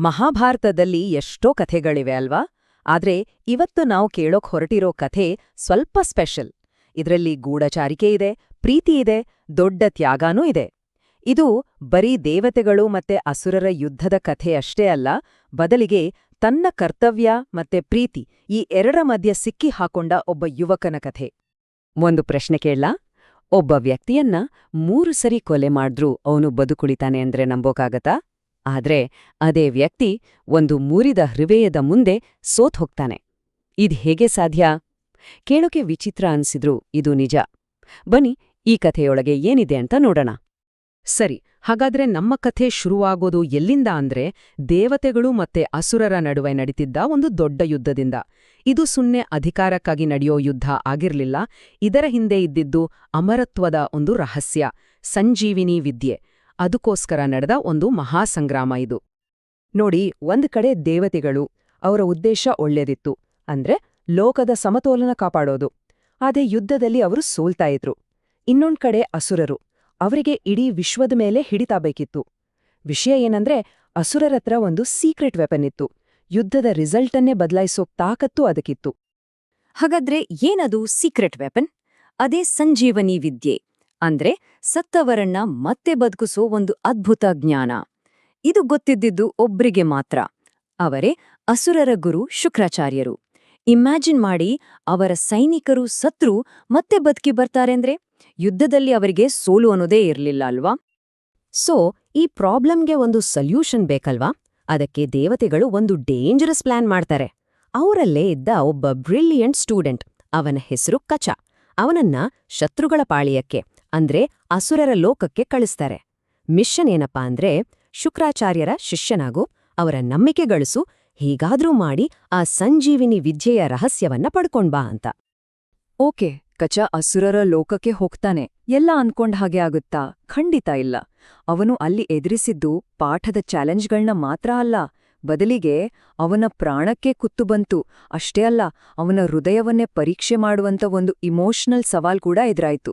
ಮಹಾಭಾರತದಲ್ಲಿ ಎಷ್ಟೋ ಕಥೆಗಳಿವೆ ಅಲ್ವಾ? ಆದ್ರೆ ಇವತ್ತು ನಾವು ಕೇಳೋಕ್ ಹೊರಟಿರೋ ಕಥೆ ಸ್ವಲ್ಪ ಸ್ಪೆಷಲ್. ಇದರಲ್ಲಿ ಗೂಢಚಾರಿಕೆ ಇದೆ, ಪ್ರೀತಿ ಇದೆ, ದೊಡ್ಡ ತ್ಯಾಗಾನೂ ಇದೆ. ಇದು ಬರೀ ದೇವತೆಗಳು ಮತ್ತೆ ಅಸುರರ ಯುದ್ಧದ ಕಥೆ ಅಷ್ಟೇ ಅಲ್ಲ, ಬದಲಿಗೆ ತನ್ನ ಕರ್ತವ್ಯ ಮತ್ತೆ ಪ್ರೀತಿ ಈ ಎರಡರ ಮಧ್ಯೆ ಸಿಕ್ಕಿ ಹಾಕೊಂಡ ಒಬ್ಬ ಯುವಕನ ಕಥೆ. ಒಂದು ಪ್ರಶ್ನೆ ಕೇಳ ಒಬ್ಬ ವ್ಯಕ್ತಿಯನ್ನ ಮೂರು ಸರಿ ಕೊಲೆ ಮಾಡಿದ್ರೂ ಅವನು ಬದುಕುಳಿತಾನೆ ಅಂದ್ರೆ ನಂಬೋಕಾಗತ್ತಾ? ಆದ್ರೆ ಅದೇ ವ್ಯಕ್ತಿ ಒಂದು ಮೂರಿದ ಹೃದಯದ ಮುಂದೆ ಸೋತ್ ಹೋಗ್ತಾನೆ. ಇದ್ ಹೇಗೆ ಸಾಧ್ಯ? ಕೇಳೋಕೆ ವಿಚಿತ್ರ ಅನ್ಸಿದ್ರು ಇದು ನಿಜ. ಬನ್ನಿ, ಈ ಕಥೆಯೊಳಗೆ ಏನಿದೆ ಅಂತ ನೋಡೋಣ. ಸರಿ, ಹಾಗಾದ್ರೆ ನಮ್ಮ ಕಥೆ ಶುರುವಾಗೋದು ಎಲ್ಲಿಂದ ಅಂದ್ರೆ ದೇವತೆಗಳು ಮತ್ತೆ ಅಸುರರ ನಡುವೆ ನಡೀತಿದ್ದ ಒಂದು ದೊಡ್ಡ ಯುದ್ಧದಿಂದ. ಇದು ಸುನ್ನೆ ಅಧಿಕಾರಕ್ಕಾಗಿ ನಡೆಯೋ ಯುದ್ಧ ಆಗಿರ್ಲಿಲ್ಲ, ಇದರ ಹಿಂದೆ ಇದ್ದಿದ್ದು ಅಮರತ್ವದ ಒಂದು ರಹಸ್ಯ, ಸಂಜೀವಿನಿ ವಿದ್ಯೆ. ಅದಕ್ಕೋಸ್ಕರ ನಡೆದ ಒಂದು ಮಹಾಸಂಗ್ರಾಮ ಇದು. ನೋಡಿ, ಒಂದು ಕಡೆ ದೇವತೆಗಳು ಅವರ ಉದ್ದೇಶ ಒಳ್ಳೆದಿತ್ತು, ಅಂದ್ರೆ ಲೋಕದ ಸಮತೋಲನ ಕಾಪಾಡೋದು. ಅದೇ ಯುದ್ಧದಲ್ಲಿ ಅವರು ಸೋಲ್ತಾ ಇದ್ರು. ಇನ್ನೊಂದ್ ಕಡೆ ಅಸುರರು ಅವರಿಗೆ ಇಡೀ ವಿಶ್ವದ ಮೇಲೆ ಹಿಡಿತಾ ಬೇಕಿತ್ತು ವಿಷಯ ಏನಂದ್ರೆ ಅಸುರರತ್ರ ಒಂದು ಸೀಕ್ರೆಟ್ ವೆಪನ್ ಇತ್ತು. ಯುದ್ಧದ ರಿಸಲ್ಟನ್ನೇ ಬದಲಾಯಿಸೋ ತಾಕತ್ತು ಅದಕ್ಕಿತ್ತು. ಹಾಗಾದ್ರೆ ಏನದು ಸೀಕ್ರೆಟ್ ವೆಪನ್? ಅದೇ ಸಂಜೀವನಿ ವಿದ್ಯೆ. ಅಂದ್ರೆ ಸತ್ತವರನ್ನ ಮತ್ತೆ ಬದುಕಿಸೋ ಒಂದು ಅದ್ಭುತ ಜ್ಞಾನ. ಇದು ಗೊತ್ತಿದ್ದಿದ್ದು ಒಬ್ರಿಗೆ ಮಾತ್ರ. ಅವರೇ ಅಸುರರ ಗುರು ಶುಕ್ರಾಚಾರ್ಯರು. ಇಮ್ಯಾಜಿನ್ ಮಾಡಿ ಅವರ ಸೈನಿಕರು ಸತ್ರು ಮತ್ತೆ ಬದುಕಿ ಬರ್ತಾರೆಂದ್ರೆ? ಯುದ್ಧದಲ್ಲಿ ಅವರಿಗೆ ಸೋಲು ಅನ್ನೋದೇ ಇರಲಿಲ್ಲ ಅಲ್ವಾ? ಸೊ, ಈ ಪ್ರಾಬ್ಲಮ್ಗೆ ಒಂದು ಸೊಲ್ಯೂಷನ್ ಬೇಕಲ್ವಾ? ಅದಕ್ಕೆ ದೇವತೆಗಳು ಒಂದು ಡೇಂಜರಸ್ ಪ್ಲಾನ್ ಮಾಡ್ತಾರೆ. ಅವರಲ್ಲೇ ಇದ್ದ ಒಬ್ಬ ಬ್ರಿಲಿಯಂಟ್ ಸ್ಟೂಡೆಂಟ್. ಅವನ ಹೆಸರು ಕಚ. ಅವನನ್ನ ಶತ್ರುಗಳ ಪಾಳಿಯಕ್ಕೆ. ಅಂದ್ರೆ ಅಸುರರ ಲೋಕಕ್ಕೆ ಕಳಿಸ್ತಾರೆ. ಮಿಷನ್ ಏನಪ್ಪಾ ಅಂದ್ರೆ ಶುಕ್ರಾಚಾರ್ಯರ ಶಿಷ್ಯನಾಗು ಅವರ ನಂಬಿಕೆ ಗಳಿಸು ಹೀಗಾದ್ರೂ ಮಾಡಿ ಆ ಸಂಜೀವಿನಿ ವಿದ್ಯೆಯ ರಹಸ್ಯವನ್ನ ಪಡ್ಕೊಂಡ್ಬಾ ಅಂತ. ಓಕೆ, ಕಚ ಅಸುರರ ಲೋಕಕ್ಕೆ ಹೋಗ್ತಾನೆ. ಎಲ್ಲ ಅನ್ಕೊಂಡ್ ಹಾಗೆ ಆಗುತ್ತಾ? ಖಂಡಿತ ಇಲ್ಲ. ಅವನು ಅಲ್ಲಿ ಎದುರಿಸಿದ್ದು ಪಾಠದ ಚಾಲೆಂಜ್ಗಳನ್ನ ಮಾತ್ರ ಅಲ್ಲ. ಬದಲಿಗೆ ಅವನ ಪ್ರಾಣಕ್ಕೆ ಕುತ್ತು ಬಂತು. ಅಷ್ಟೇ ಅಲ್ಲ, ಅವನ ಹೃದಯವನ್ನೇ ಪರೀಕ್ಷೆ ಮಾಡುವಂತ ಒಂದು ಇಮೋಷನಲ್ ಸವಾಲ್ ಕೂಡ ಎದುರಾಯ್ತು.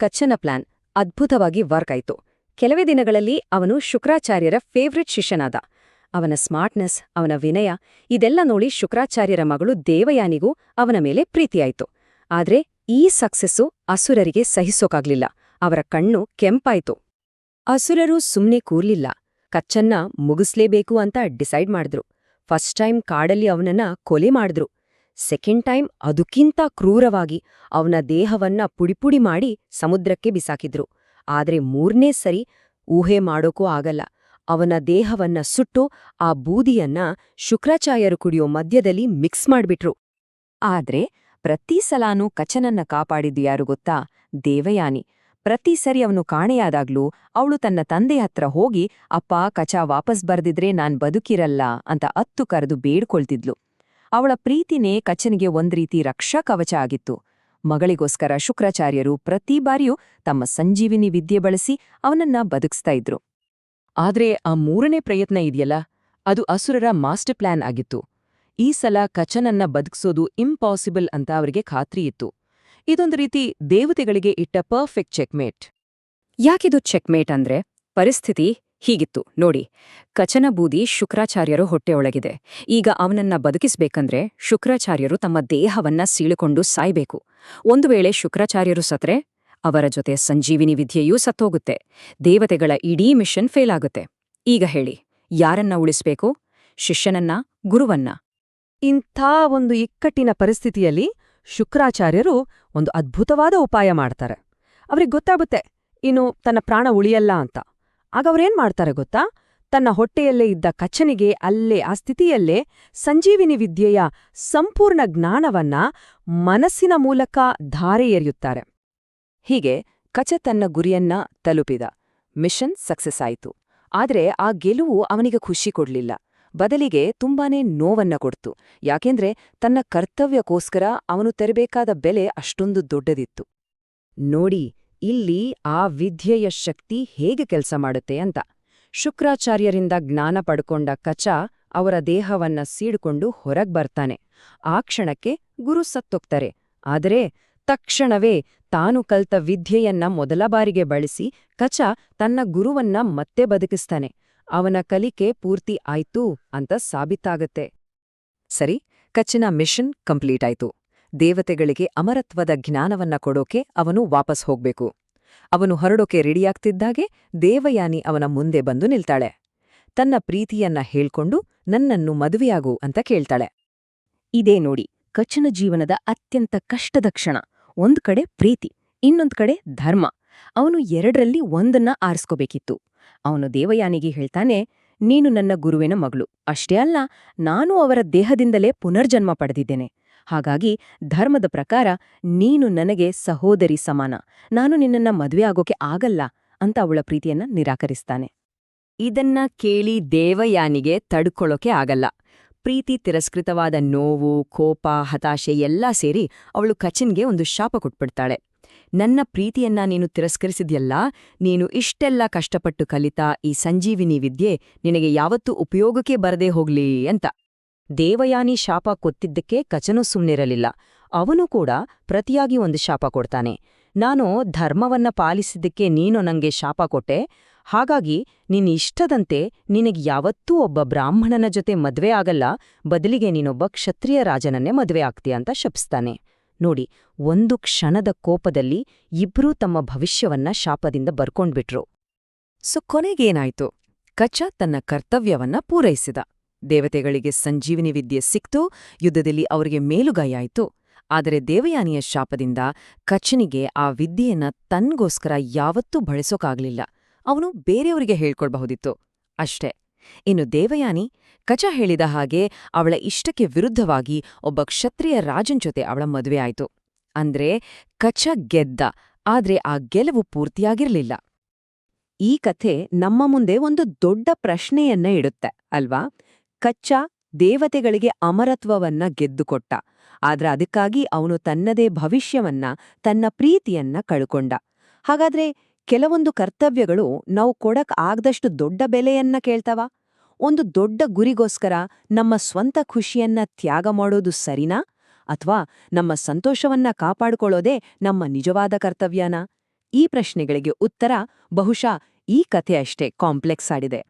ಕಚ್ಚನ ಪ್ಲಾನ್. ಅದ್ಭುತವಾಗಿ ವರ್ಕ್ ಆಯ್ತು. ಕೆಲವೇ ದಿನಗಳಲ್ಲಿ ಅವನು ಶುಕ್ರಾಚಾರ್ಯರ ಫೇವ್ರೆಟ್ ಶಿಷ್ಯನಾದ. ಅವನ ಸ್ಮಾರ್ಟ್ನೆಸ್, ಅವನ ವಿನಯ, ಇದೆಲ್ಲ ನೋಡಿ ಶುಕ್ರಾಚಾರ್ಯರ ಮಗಳು ದೇವಯಾನಿಗೂ ಅವನ ಮೇಲೆ ಪ್ರೀತಿಯಾಯಿತು ಆದ್ರೆ ಈ ಸಕ್ಸಸ್ಸು ಅಸುರರಿಗೆ ಸಹಿಸೋಕಾಗ್ಲಿಲ್ಲ. ಅವರ ಕಣ್ಣು ಕೆಂಪಾಯಿತು. ಅಸುರರು ಸುಮ್ನೆ ಕೂರ್ಲಿಲ್ಲ. ಕಚ್ಚನ್ನ ಮುಗಿಸ್ಲೇಬೇಕು ಅಂತ ಡಿಸೈಡ್ ಮಾಡಿದ್ರು. ಫಸ್ಟ್ ಟೈಮ್ ಕಾಡಲ್ಲಿ ಅವನನ್ನ ಕೊಲೆ ಮಾಡಿದ್ರು. ಸೆಕೆಂಡ್ ಟೈಮ್ ಅದಕ್ಕಿಂತ ಕ್ರೂರವಾಗಿ ಅವನ ದೇಹವನ್ನ ಪುಡಿಪುಡಿ ಮಾಡಿ ಸಮುದ್ರಕ್ಕೆ ಬಿಸಾಕಿದ್ರು. ಆದ್ರೆ ಮೂರನೇ ಸರಿ ಊಹೆ ಮಾಡೋಕೂ ಆಗಲ್ಲ. ಅವನ ದೇಹವನ್ನ ಸುಟ್ಟು ಆ ಬೂದಿಯನ್ನ ಶುಕ್ರಾಚಾರ್ಯರು ಕುಡಿಯೋ ಮಧ್ಯದಲ್ಲಿ ಮಿಕ್ಸ್ ಮಾಡ್ಬಿಟ್ರು. ಆದ್ರೆ ಪ್ರತಿ ಸಲಾನೂ ಕಚನನ್ನ ಕಾಪಾಡಿದ್ದು ಯಾರು ಗೊತ್ತಾ? ದೇವಯಾನಿ. ಪ್ರತಿ ಸರಿ ಅವನು ಕಾಣೆಯಾದಾಗ್ಲೂ ಅವಳು ತನ್ನ ತಂದೆ ಹತ್ರ ಹೋಗಿ, ಅಪ್ಪ, ಕಚ ವಾಪಸ್ ಬರ್ದಿದ್ರೆ ನಾನ್ ಬದುಕಿರಲ್ಲ ಅಂತ ಅತ್ತು ಕರೆದು ಬೇಡ್ಕೊಳ್ತಿದ್ಲು. ಅವಳ ಪ್ರೀತಿನೇ ಕಚ್ಚನಿಗೆ ಒಂದ್ ರೀತಿ ರಕ್ಷಾ ಕವಚ ಆಗಿತ್ತು. ಮಗಳಿಗೋಸ್ಕರ ಶುಕ್ರಾಚಾರ್ಯರು ಪ್ರತಿ ಬಾರಿಯೂ ತಮ್ಮ ಸಂಜೀವಿನಿ ವಿದ್ಯೆ ಬಳಸಿ ಅವನನ್ನ ಬದುಕಿಸ್ತಾ ಇದ್ರು. ಆದ್ರೆ ಆ ಮೂರನೇ ಪ್ರಯತ್ನ ಇದೆಯಲ್ಲ, ಅದು ಅಸುರರ ಮಾಸ್ಟರ್ ಪ್ಲಾನ್ ಆಗಿತ್ತು. ಈ ಸಲ ಕಚನನ್ನ ಬದುಕಿಸೋದು ಇಂಪಾಸಿಬಲ್ ಅಂತ ಅವರಿಗೆ ಖಾತ್ರಿಯಿತ್ತು ಇದೊಂದು ರೀತಿ ದೇವತೆಗಳಿಗೆ ಇಟ್ಟ ಪರ್ಫೆಕ್ಟ್ ಚೆಕ್ಮೇಟ್. ಯಾಕಿದು ಚೆಕ್ಮೇಟ್ ಅಂದ್ರೆ, ಪರಿಸ್ಥಿತಿ? ಹೀಗಿತ್ತು, ನೋಡಿ. ಕಚನ ಬೂದಿ ಶುಕ್ರಾಚಾರ್ಯರು ಹೊಟ್ಟೆಯೊಳಗಿದೆ. ಈಗ ಅವನನ್ನ ಬದುಕಿಸ್ಬೇಕಂದ್ರೆ ಶುಕ್ರಾಚಾರ್ಯರು ತಮ್ಮ ದೇಹವನ್ನ ಸೀಳಿಕೊಂಡು ಸಾಯ್ಬೇಕು. ಒಂದು ವೇಳೆ ಶುಕ್ರಾಚಾರ್ಯರು ಸತ್ರೆ, ಅವರ ಜೊತೆ ಸಂಜೀವಿನಿ ವಿದ್ಯೆಯೂ ಸತ್ತೋಗುತ್ತೆ. ದೇವತೆಗಳ ಇಡೀ ಮಿಷನ್ ಫೇಲ್ ಆಗುತ್ತೆ ಈಗ ಹೇಳಿ, ಯಾರನ್ನ ಉಳಿಸ್ಬೇಕು? ಶಿಷ್ಯನನ್ನ, ಗುರುವನ್ನ? ಇಂಥ ಒಂದು ಇಕ್ಕಟ್ಟಿನ ಪರಿಸ್ಥಿತಿಯಲ್ಲಿ ಶುಕ್ರಾಚಾರ್ಯರು ಒಂದು ಅದ್ಭುತವಾದ ಉಪಾಯ ಮಾಡ್ತಾರೆ. ಅವ್ರಿಗೆ ಗೊತ್ತಾಗುತ್ತೆ, ಇನ್ನು ತನ್ನ ಪ್ರಾಣ ಉಳಿಯಲ್ಲ ಅಂತ. ಆಗ ಅವ್ರೇನ್ ಮಾಡ್ತಾರೆ ಗೊತ್ತಾ? ತನ್ನ ಹೊಟ್ಟೆಯಲ್ಲೇ ಇದ್ದ ಕಚ್ಚನಿಗೆ ಅಲ್ಲೇ, ಆ ಸ್ಥಿತಿಯಲ್ಲೇ ಸಂಜೀವಿನಿ ವಿದ್ಯೆಯ ಸಂಪೂರ್ಣ ಜ್ಞಾನವನ್ನ ಮನಸ್ಸಿನ ಮೂಲಕ ಧಾರೆ ಎರೆಯುತ್ತಾರೆ. ಹೀಗೆ ಕಚ ತನ್ನ ಗುರಿಯನ್ನ ತಲುಪಿದ. ಮಿಷನ್ ಸಕ್ಸಸ್ ಆಯಿತು. ಆದರೆ ಆ ಗೆಲುವು ಅವನಿಗೆ ಖುಷಿ ಕೊಡ್ಲಿಲ್ಲ. ಬದಲಿಗೆ ತುಂಬಾನೇ ನೋವನ್ನ ಕೊಡ್ತು. ಯಾಕೆಂದ್ರೆ ತನ್ನ ಕರ್ತವ್ಯಕ್ಕೋಸ್ಕರ ಅವನು ತೆರಬೇಕಾದ ಬೆಲೆ ಅಷ್ಟೊಂದು ದೊಡ್ಡದಿತ್ತು. ನೋಡಿ ಇಲ್ಲಿ ಆ ವಿದ್ಯೆಯ ಶಕ್ತಿ ಹೇಗೆ ಕೆಲಸ ಮಾಡುತ್ತೆ ಅಂತ ಶುಕ್ರಾಚಾರ್ಯರಿಂದ ಜ್ಞಾನ ಪಡ್ಕೊಂಡ ಕಚ ಅವರ ದೇಹವನ್ನ ಸೀಡ್ಕೊಂಡು ಹೊರಗ್ ಬರ್ತಾನೆ. ಆ ಕ್ಷಣಕ್ಕೆ ಗುರು ಸತ್ತೋಗ್ತಾರೆ. ಆದರೆ ತಕ್ಷಣವೇ ತಾನು ಕಲ್ತ ವಿದ್ಯೆಯನ್ನ ಮೊದಲ ಬಾರಿಗೆ ಬಳಸಿ ಕಚ ತನ್ನ ಗುರುವನ್ನ ಮತ್ತೆ ಬದುಕಿಸ್ತಾನೆ. ಅವನ ಕಲಿಕೆ ಪೂರ್ತಿ ಆಯ್ತು ಅಂತ ಸಾಬೀತಾಗತ್ತೆ. ಸರಿ, ಕಚ್ಚಿನ ಮಿಷನ್ ಕಂಪ್ಲೀಟ್ ಆಯ್ತು. ದೇವತೆಗಳಿಗೆ ಅಮರತ್ವದ ಜ್ಞಾನವನ್ನ ಕೊಡೋಕೆ ಅವನು ವಾಪಸ್ ಹೋಗ್ಬೇಕು. ಅವನು ಹೊರಡೋಕೆ ರೆಡಿಯಾಗ್ತಿದ್ದಾಗೆ ದೇವಯಾನಿ ಅವನ ಮುಂದೆ ಬಂದು ನಿಲ್ತಾಳೆ. ತನ್ನ ಪ್ರೀತಿಯನ್ನ ಹೇಳ್ಕೊಂಡು ನನ್ನನ್ನು ಮದುವೆಯಾಗು ಅಂತ ಕೇಳ್ತಾಳೆ. ಇದೇ ನೋಡಿ, ಕಚ್ಚನ ಜೀವನದ ಅತ್ಯಂತ ಕಷ್ಟದ ಕ್ಷಣ. ಒಂದು ಕಡೆ ಪ್ರೀತಿ, ಇನ್ನೊಂದು ಕಡೆ ಧರ್ಮ. ಅವನು ಎರಡರಲ್ಲಿ ಒಂದನ್ನ ಆರಿಸ್ಕೋಬೇಕಿತ್ತು. ಅವನು ದೇವಯಾನಿಗೆ ಹೇಳ್ತಾನೆ, ನೀನು ನನ್ನ ಗುರುವಿನ ಮಗಳು. ಅಷ್ಟೇ ಅಲ್ಲ, ನಾನು ಅವರ ದೇಹದಿಂದಲೇ ಪುನರ್ಜನ್ಮ ಪಡೆದಿದ್ದೇನೆ. ಹಾಗಾಗಿ ಧರ್ಮದ ಪ್ರಕಾರ ನೀನು ನನಗೆ ಸಹೋದರಿ ಸಮಾನ. ನಾನು ನಿನ್ನನ್ನ ಮದುವೆ ಆಗೋಕೆ ಆಗಲ್ಲ ಅಂತ ಅವಳ ಪ್ರೀತಿಯನ್ನ ನಿರಾಕರಿಸ್ತಾನೆ. ಇದನ್ನ ಕೇಳಿ ದೇವಯಾನಿಗೆ ತಡ್ಕೊಳ್ಳೋಕೆ ಆಗಲ್ಲ. ಪ್ರೀತಿ ತಿರಸ್ಕೃತವಾದ ನೋವು, ಕೋಪ, ಹತಾಶೆ ಎಲ್ಲಾ ಸೇರಿ ಅವಳು ಕಚಿನ್ಗೆ ಒಂದು ಶಾಪ ಕೊಟ್ಬಿಡ್ತಾಳೆ. ನನ್ನ ಪ್ರೀತಿಯನ್ನ ನೀನು ತಿರಸ್ಕರಿಸಿದ್ಯಲ್ಲ, ನೀನು ಇಷ್ಟೆಲ್ಲ ಕಷ್ಟಪಟ್ಟು ಕಲಿತಾ ಈ ಸಂಜೀವಿನಿ ವಿದ್ಯೆ ನಿನಗೆ ಯಾವತ್ತೂ ಉಪಯೋಗಕ್ಕೆ ಬರದೇ ಹೋಗ್ಲಿ ಅಂತ. ದೇವಯಾನಿ ಶಾಪ ಕೊತ್ತಿದ್ದಕ್ಕೆ ಕಚನು ಸುಮ್ಮನಿರಲಿಲ್ಲ ಅವನು ಕೂಡ ಪ್ರತಿಯಾಗಿ ಒಂದು ಶಾಪ ಕೊಡ್ತಾನೆ. ನಾನು ಧರ್ಮವನ್ನ ಪಾಲಿಸಿದ್ದಕ್ಕೆ ನೀನು ನಂಗೆ ಶಾಪ ಕೊಟ್ಟೆ. ಹಾಗಾಗಿ ನಿನ್ನ ಇಷ್ಟದಂತೆ ನಿನಗೆ ಯಾವತ್ತೂ ಒಬ್ಬ ಬ್ರಾಹ್ಮಣನ ಜೊತೆ ಮದ್ವೆ ಆಗಲ್ಲ. ಬದಲಿಗೆ ನೀನೊಬ್ಬ ಕ್ಷತ್ರಿಯ ರಾಜನನ್ನೇ ಮದ್ವೆ ಆಗ್ತೀಯ ಅಂತ ಶಪಿಸ್ತಾನೆ. ನೋಡಿ, ಒಂದು ಕ್ಷಣದ ಕೋಪದಲ್ಲಿ ಇಬ್ರೂ ತಮ್ಮ ಭವಿಷ್ಯವನ್ನ ಶಾಪದಿಂದ ಬರ್ಕೊಂಡ್ಬಿಟ್ರು. ಸೊ ಕೊನೆಗೇನಾಯ್ತು? ಕಚ ತನ್ನ ಕರ್ತವ್ಯವನ್ನ ಪೂರೈಸಿದ. ದೇವತೆಗಳಿಗೆ ಸಂಜೀವಿನಿ ವಿದ್ಯೆ ಸಿಕ್ತು, ಯುದ್ಧದಲ್ಲಿ ಅವರಿಗೆ ಮೇಲುಗೈಯಾಯಿತು. ಆದರೆ ದೇವಯಾನಿಯ ಶಾಪದಿಂದ ಕಚ್ಚನಿಗೆ ಆ ವಿದ್ಯೆಯನ್ನ ತನ್ಗೋಸ್ಕರ ಯಾವತ್ತೂ ಬಳಸೋಕಾಗ್ಲಿಲ್ಲ. ಅವನು ಬೇರೆಯವರಿಗೆ ಹೇಳ್ಕೊಳ್ಬಹುದಿತ್ತು ಅಷ್ಟೇ. ಇನ್ನು ದೇವಯಾನಿ ಕಚ ಹೇಳಿದ ಹಾಗೆ ಅವಳ ಇಷ್ಟಕ್ಕೆ ವಿರುದ್ಧವಾಗಿ ಒಬ್ಬ ಕ್ಷತ್ರಿಯ ರಾಜನ್ ಜೊತೆ ಅವಳ ಮದುವೆ ಆಯಿತು. ಅಂದ್ರೆ ಕಚ ಗೆದ್ದ, ಆದ್ರೆ ಆ ಗೆಲುವು ಪೂರ್ತಿಯಾಗಿರ್ಲಿಲ್ಲ. ಈ ಕಥೆ ನಮ್ಮ ಮುಂದೆ ಒಂದು ದೊಡ್ಡ ಪ್ರಶ್ನೆಯನ್ನ ಇಡುತ್ತೆ, ಅಲ್ವಾ? ಕಚ್ಚ ದೇವತೆಗಳಿಗೆ ಅಮರತ್ವವನ್ನ ಗೆದ್ದುಕೊಟ್ಟ. ಆದ್ರ ಅದಕ್ಕಾಗಿ ಅವನು ತನ್ನದೇ ಭವಿಷ್ಯವನ್ನ, ತನ್ನ ಪ್ರೀತಿಯನ್ನ ಕಳ್ಕೊಂಡ. ಹಾಗಾದ್ರೆ ಕೆಲವೊಂದು ಕರ್ತವ್ಯಗಳು ನಾವು ಕೊಡಕ್ ಆಗದಷ್ಟು ದೊಡ್ಡ ಬೆಲೆಯನ್ನ ಕೇಳ್ತಾವ? ಒಂದು ದೊಡ್ಡ ಗುರಿಗೋಸ್ಕರ ನಮ್ಮ ಸ್ವಂತ ಖುಷಿಯನ್ನ ತ್ಯಾಗ ಮಾಡೋದು ಸರಿನಾ? ಅಥವಾ ನಮ್ಮ ಸಂತೋಷವನ್ನ ಕಾಪಾಡಿಕೊಳ್ಳೋದೇ ನಮ್ಮ ನಿಜವಾದ ಕರ್ತವ್ಯನಾ? ಈ ಪ್ರಶ್ನೆಗಳಿಗೆ ಉತ್ತರ ಬಹುಶಃ ಈ ಕಥೆ ಅಷ್ಟೇ ಕಾಂಪ್ಲೆಕ್ಸ್ ಆಡಿದೆ.